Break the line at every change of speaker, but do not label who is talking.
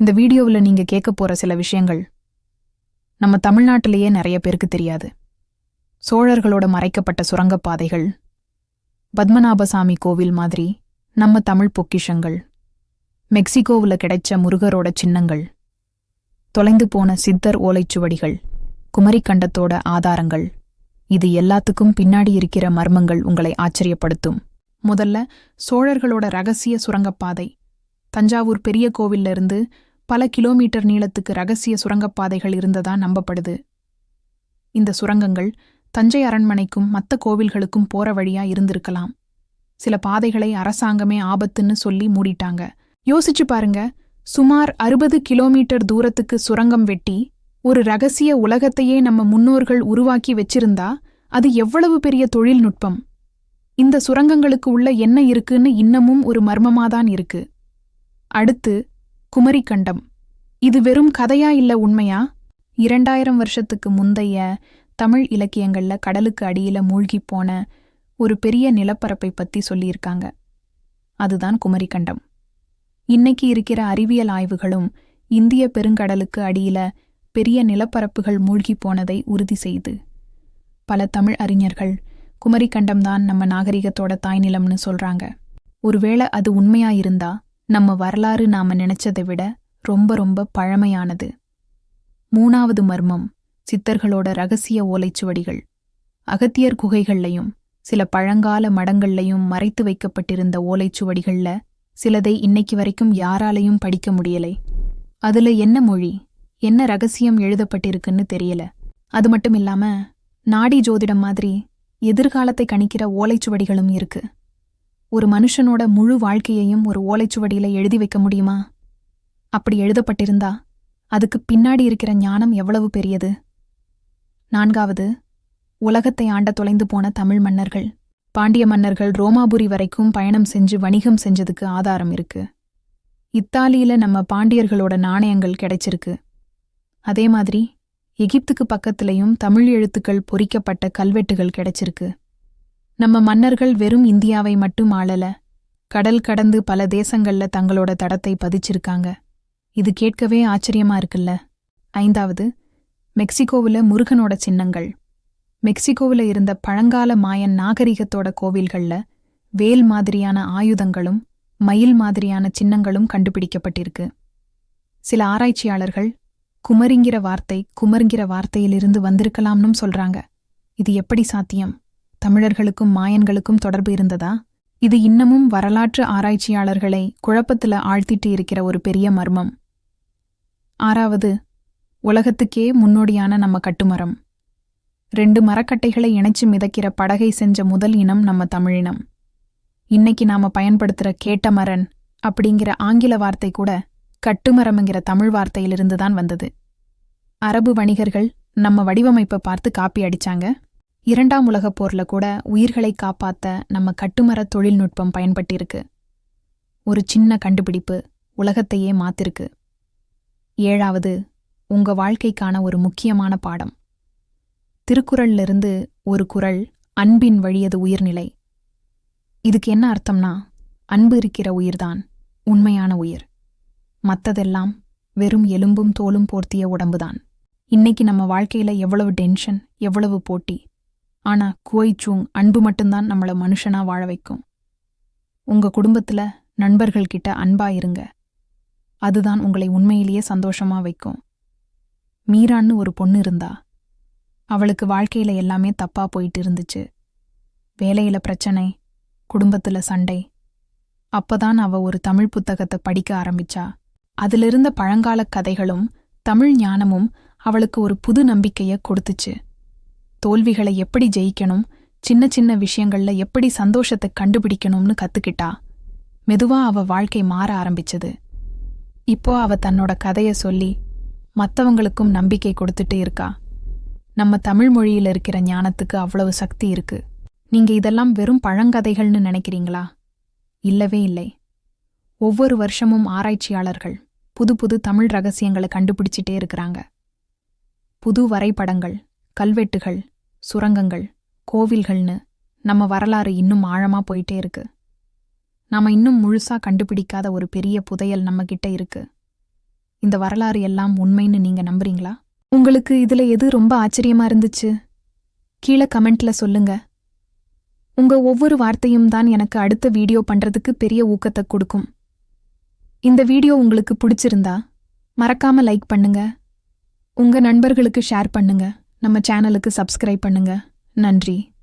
இந்த வீடியோவில் நீங்க கேட்க போற சில விஷயங்கள் நம்ம தமிழ்நாட்டிலேயே நிறைய பேருக்கு தெரியாது. சோழர்களோட மறைக்கப்பட்ட சுரங்கப்பாதைகள் பத்மநாபசாமி கோவில் மாதிரி நம்ம தமிழ் பொக்கிஷங்கள் மெக்சிகோவில் கிடைச்ச முருகரோட சின்னங்கள் தொலைந்து போன சித்தர் ஓலைச்சுவடிகள் குமரிக்கண்டத்தோட ஆதாரங்கள் இது எல்லாத்துக்கும் பின்னாடி இருக்கிற மர்மங்கள் உங்களை ஆச்சரியப்படுத்தும். முதல்ல சோழர்களோட ரகசிய சுரங்கப்பாதை தஞ்சாவூர் பெரிய கோவில்ல இருந்து பல கிலோமீட்டர் நீளத்துக்கு ரகசிய சுரங்கப்பாதைகள் இருந்ததா நம்பப்படுது? இந்த சுரங்கங்கள் தஞ்சை அரண்மனைக்கும் மத்த கோவில்களுக்கும் போற வழியா இருந்திருக்கலாம். சில பாதைகளை அரசாங்கமே ஆபத்துன்னு சொல்லி மூடிட்டாங்க. யோசிச்சு பாருங்க சுமார் அறுபது கிலோமீட்டர் தூரத்துக்கு சுரங்கம் வெட்டி ஒரு ரகசிய உலகத்தையே நம்ம முன்னோர்கள் உருவாக்கி வச்சிருந்தா அது எவ்வளவு பெரிய தொழில்நுட்பம்? இந்த சுரங்கங்களுக்கு உள்ள என்ன இருக்குன்னு இன்னமும் ஒரு மர்மமாதான் இருக்கு. அடுத்து குமரிக்கண்டம். இது வெறும் கதையா இல்ல உண்மையா? இரண்டாயிரம் வருஷத்துக்கு முந்தைய தமிழ் இலக்கியங்கள்ல கடலுக்கு அடியில மூழ்கிப் போன ஒரு பெரிய நிலப்பரப்பை பத்தி சொல்லியிருக்காங்க. அதுதான் குமரிக்கண்டம். இன்னைக்கு இருக்கிற அறிவியல் ஆய்வுகளும் இந்திய பெருங்கடலுக்கு அடியில பெரிய நிலப்பரப்புகள் மூழ்கிப் போனதை உறுதி செய்து. பல தமிழ் அறிஞர்கள் குமரிக்கண்டம்தான் நம்ம நாகரிகத்தோட தாய்நிலம்னு சொல்றாங்க. ஒருவேளை அது உண்மையா இருந்தா நம்ம வரலாறு நாம நினைச்சதை விட ரொம்ப ரொம்ப பழமையானது. மூணாவது மர்மம் சித்தர்களோட ரகசிய ஓலைச்சுவடிகள். அகத்தியர் குகைகள்லையும் சில பழங்கால மடங்கள்லையும் மறைத்து வைக்கப்பட்டிருந்த ஓலைச்சுவடிகள்ல சிலதை இன்னைக்கு வரைக்கும் யாராலையும் படிக்க முடியலை. அதுல என்ன மொழி என்ன ரகசியம் எழுதப்பட்டிருக்குன்னு தெரியல. அது மட்டும் இல்லாம நாடி ஜோதிடம் மாதிரி எதிர்காலத்தை கணிக்கிற ஓலைச்சுவடிகளும் இருக்கு. ஒரு மனுஷனோட முழு வாழ்க்கையையும் ஒரு ஓலைச்சுவடியில எழுதி வைக்க முடியுமா? அப்படி எழுதப்பட்டிருந்தா அதுக்கு பின்னாடி இருக்கிற ஞானம் எவ்வளவு பெரியது? நான்காவது உலகத்தை ஆண்ட தொலைந்து போன தமிழ் மன்னர்கள். பாண்டிய மன்னர்கள் ரோமாபுரி வரைக்கும் பயணம் செஞ்சு வணிகம் செஞ்சதுக்கு ஆதாரம் இருக்கு. இத்தாலியில நம்ம பாண்டியர்களோட நாணயங்கள் கிடைச்சிருக்கு. அதே மாதிரி எகிப்துக்கு பக்கத்திலையும் தமிழ் எழுத்துக்கள் பொறிக்கப்பட்ட கல்வெட்டுகள் கிடைச்சிருக்கு. நம்ம மன்னர்கள் வெறும் இந்தியாவை மட்டும் ஆளல. கடல் கடந்து பல தேசங்கள்ல தங்களோட தடத்தை பதிச்சிருக்காங்க. இது கேட்கவே ஆச்சரியமா இருக்குல்ல. ஐந்தாவது மெக்சிகோவுல முருகனோட சின்னங்கள். மெக்சிகோவுல இருந்த பழங்கால மாயன் நாகரிகத்தோட கோவில்கள்ல வேல் மாதிரியான ஆயுதங்களும் மயில் மாதிரியான சின்னங்களும் கண்டுபிடிக்கப்பட்டிருக்கு. சில ஆராய்ச்சியாளர்கள் குமரிங்கிற வார்த்தை குமருங்கிற வார்த்தையிலிருந்து வந்திருக்கலாம்னும் சொல்றாங்க. இது எப்படி சாத்தியம்? தமிழர்களுக்கும் மாயன்களுக்கும் தொடர்பு இருந்ததா? இது இன்னமும் வரலாற்று ஆராய்ச்சியாளர்களை குழப்பத்துல ஆழ்த்திட்டு இருக்கிற ஒரு பெரிய மர்மம். ஆறாவது உலகத்துக்கே முன்னோடியான நம்ம கட்டுமரம். ரெண்டு மரக்கட்டைகளை இணைச்சு மிதக்கிற படகை செஞ்ச முதல் இனம் நம்ம தமிழினம். இன்னைக்கு நாம பயன்படுத்துற கேட்டமரன் அப்படிங்கிற ஆங்கில வார்த்தை கூட கட்டுமரம்ங்கிற தமிழ் வார்த்தையிலிருந்து தான் வந்தது. அரபு வணிகர்கள் நம்ம வடிவமைப்பை பார்த்து காப்பி அடிச்சாங்க. இரண்டாம் உலகப் போர்ல கூட உயிர்களை காப்பாத்த நம்ம கட்டுமர தொழில்நுட்பம் பயன்பட்டிருக்கு. ஒரு சின்ன கண்டுபிடிப்பு உலகத்தையே மாத்திருக்கு. ஏழாவது உங்க வாழ்க்கைக்கான ஒரு முக்கியமான பாடம். திருக்குறள்ல இருந்து ஒரு குறள் அன்பின் வழியது உயிர்நிலை. இதுக்கு என்ன அர்த்தம்னா அன்பு இருக்கிற உயிர்தான் உண்மையான உயிர். மத்ததெல்லாம் வெறும் எலும்பும் தோலும் போர்த்திய உடம்புதான். இன்னைக்கு நம்ம வாழ்க்கையில எவ்வளவு டென்ஷன் எவ்வளவு போட்டி ஆனா குவைச்சூங் அன்பு மட்டும்தான் நம்மள மனுஷனா வாழ வைக்கும். உங்க குடும்பத்துல நண்பர்கள் கிட்ட அன்பா இருங்க. அதுதான் உங்களை உண்மையிலேயே சந்தோஷமா வைக்கும். மீரான்னு ஒரு பொண்ணு இருந்தா அவளுக்கு வாழ்க்கையில எல்லாமே தப்பா போயிட்டு இருந்துச்சு. வேலையில பிரச்சனை குடும்பத்துல சண்டை அப்பதான் அவ ஒரு தமிழ் புத்தகத்தை படிக்க ஆரம்பிச்சா. அதிலிருந்த பழங்கால கதைகளும் தமிழ் ஞானமும் அவளுக்கு ஒரு புது நம்பிக்கைய கொடுத்துச்சு. தோல்விகளை எப்படி ஜெயிக்கணும்? சின்ன சின்ன விஷயங்கள்ல எப்படி சந்தோஷத்தை கண்டுபிடிக்கணும்னு கத்துக்கிட்டா? மெதுவா அவ வாழ்க்கை மாற ஆரம்பிச்சது. இப்போ அவ தன்னோட கதைய சொல்லி மத்தவங்களுக்கும் நம்பிக்கை கொடுத்துட்டு இருக்கா. நம்ம தமிழ் மொழியில இருக்கிற ஞானத்துக்கு அவ்வளவு சக்தி இருக்கு. நீங்க இதெல்லாம் வெறும் பழங்கதைகள்னு நினைக்கிறீங்களா? இல்லவே இல்லை. ஒவ்வொரு வருஷமும் ஆராய்ச்சியாளர்கள் புது புது தமிழ் ரகசியங்களை கண்டுபிடிச்சிட்டே இருக்கிறாங்க. புது வரைபடங்கள் கல்வெட்டுகள் சுரங்கங்கள் கோவில்கள்னு நம்ம வரலாறு இன்னும் ஆழமா போயிட்டே இருக்கு. நாம இன்னும் முழுசா கண்டுபிடிக்காத ஒரு பெரிய புதையல் நம்ம கிட்ட இருக்கு. இந்த வரலாறு எல்லாம் உண்மைன்னு நீங்க நம்புறீங்களா? உங்களுக்கு இதுல எது ரொம்ப ஆச்சரியமா இருந்துச்சு? கீழே கமெண்ட்ல சொல்லுங்க. உங்க ஒவ்வொரு வார்த்தையும் தான் எனக்கு அடுத்த வீடியோ பண்றதுக்கு பெரிய ஊக்கத்தை கொடுக்கும். இந்த வீடியோ உங்களுக்கு பிடிச்சிருந்தா மறக்காம லைக் பண்ணுங்க. உங்க நண்பர்களுக்கு ஷேர் பண்ணுங்க. நம்ம சேனலுக்கு சப்ஸ்கிரைப் பண்ணுங்க. நன்றி.